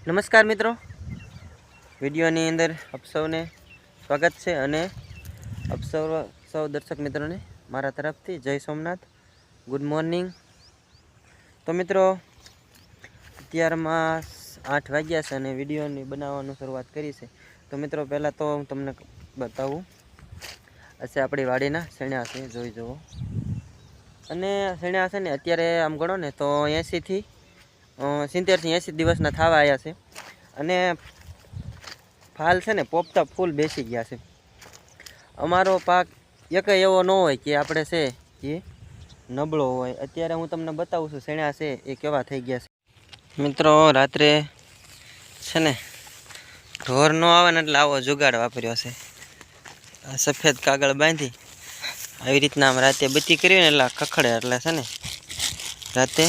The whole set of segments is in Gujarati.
નમસ્કાર મિત્રો. વિડીયોની અંદર આપ સૌને સ્વાગત છે અને આપ સૌ સૌ દર્શક મિત્રોને મારા તરફથી જય સોમનાથ. ગુડ મોર્નિંગ તો મિત્રો અત્યારમાં આઠ વાગ્યા છે અને વિડીયોની બનાવવાનું શરૂઆત કરી છે. તો મિત્રો, પહેલાં તો હું તમને બતાવું. હશે આપણી વાડીના શેણ્યા છે જોઈ જુઓ. અને શેણ્યા છે ને અત્યારે આમ ગણો ને તો એંશીથી સિત્તેરથી એંસી દિવસના થવા આવ્યા છે. અને ફાલ છે ને પોપતા ફૂલ બેસી ગયા છે. અમારો પાક એક એવો ન હોય કે આપણે છે એ નબળો હોય. અત્યારે હું તમને બતાવું છું, શેણા છે એ કેવા થઈ ગયા છે. મિત્રો, રાત્રે છે ને ઢોર ન આવે ને એટલે આવો જુગાડ વાપર્યો છે. આ સફેદ કાગળ બાંધી આવી રીતના આમ રાતે બત્તી કરી ને એટલે ખખડે એટલે છે ને રાતે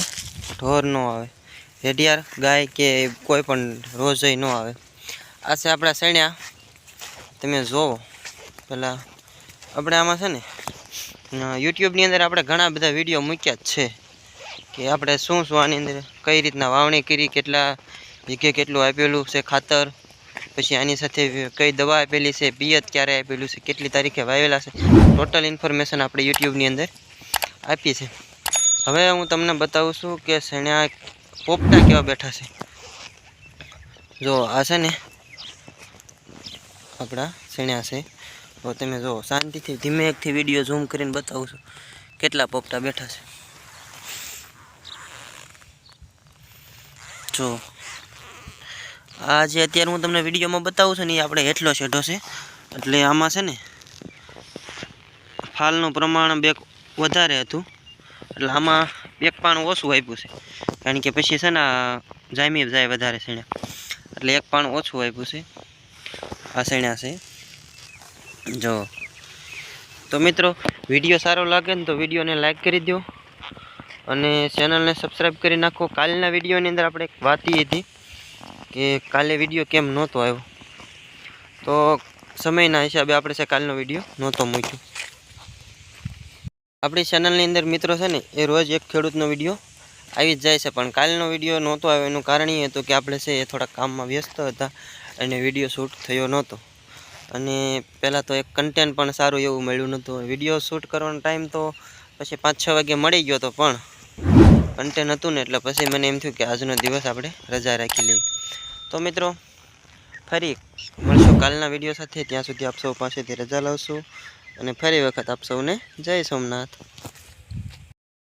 ઢોર ન આવે. રેડિયાર ગાય કે કોઈ પણ રોજય ન આવે. આ છે આપણા સણ્યા. તમે જોવો. પહેલાં આપણે આમાં છે ને યુટ્યુબની અંદર આપણે ઘણા બધા વીડિયો મૂક્યા જ છે કે આપણે શું શું આની અંદર કઈ રીતના વાવણી કરી, કેટલા વીઘે કેટલું આપેલું છે ખાતર, પછી આની સાથે કઈ દવા આપેલી છે, પિયત ક્યારે આપેલું છે, કેટલી તારીખે વાવેલા છે. ટોટલ ઇન્ફોર્મેશન આપણે યુટ્યુબની અંદર આપી છે હવે હું તમને બતાવું છું કે શેણ્યા પોપટા કેવા બેઠા છે. જો આ છે ને આપણા શેણ્યા છે. તો તમે જો શાંતિથી ધીમે એકથી વીડિયો ઝૂમ કરીને બતાવું છું કેટલા પોપટા બેઠા છે. જો આ જે અત્યારે હું તમને વિડીયોમાં બતાવું છું ને એ આપણે હેઠલો શેઢો છે. એટલે આમાં છે ને ફાલનું પ્રમાણ બે વધારે હતું. એટલે આમાં એક પાણું ઓછું આપ્યું છે. કારણ કે પછી છે ને જામી જાય વધારે શેણા. એટલે એક પાણું ઓછું આપ્યું છે. આ શેણા છે. જો. તો મિત્રો, વીડિયો સારો લાગે ને તો વિડીયોને લાઇક કરી દો અને ચેનલને સબસ્ક્રાઈબ કરી નાખો. કાલના વિડીયોની અંદર આપણે એક વાત હતી કે કાલે વીડિયો કેમ નહોતો આવ્યો. તો સમયના હિસાબે આપણે છે કાલનો વીડિયો નહોતો મૂક્યો. આપણી ચેનલની અંદર મિત્રો છે ને, એ રોજ એક ખેડૂતનો વીડિયો આવી જ જાય છે. પણ કાલનો વીડિયો નહોતો આવ્યો. એનું કારણ એ હતું કે આપણે છે એ થોડા કામમાં વ્યસ્ત હતા અને વીડિયો શૂટ થયો નહોતો. અને પહેલાં તો એક કન્ટેન્ટ પણ સારું એવું મળ્યું નહોતું. વીડિયો શૂટ કરવાનો ટાઈમ તો પછી પાંચ છ વાગે મળી ગયો હતો પણ કન્ટેન્ટ હતું ને, એટલે પછી મને એમ થયું કે આજનો દિવસ આપણે રજા રાખી લેવી તો મિત્રો, ફરી મળશું કાલના વીડિયો સાથે. ત્યાં સુધી આપ સૌ પાસેથી રજા લાવશું અને ફરી વખત આપ સૌને જય સોમનાથ.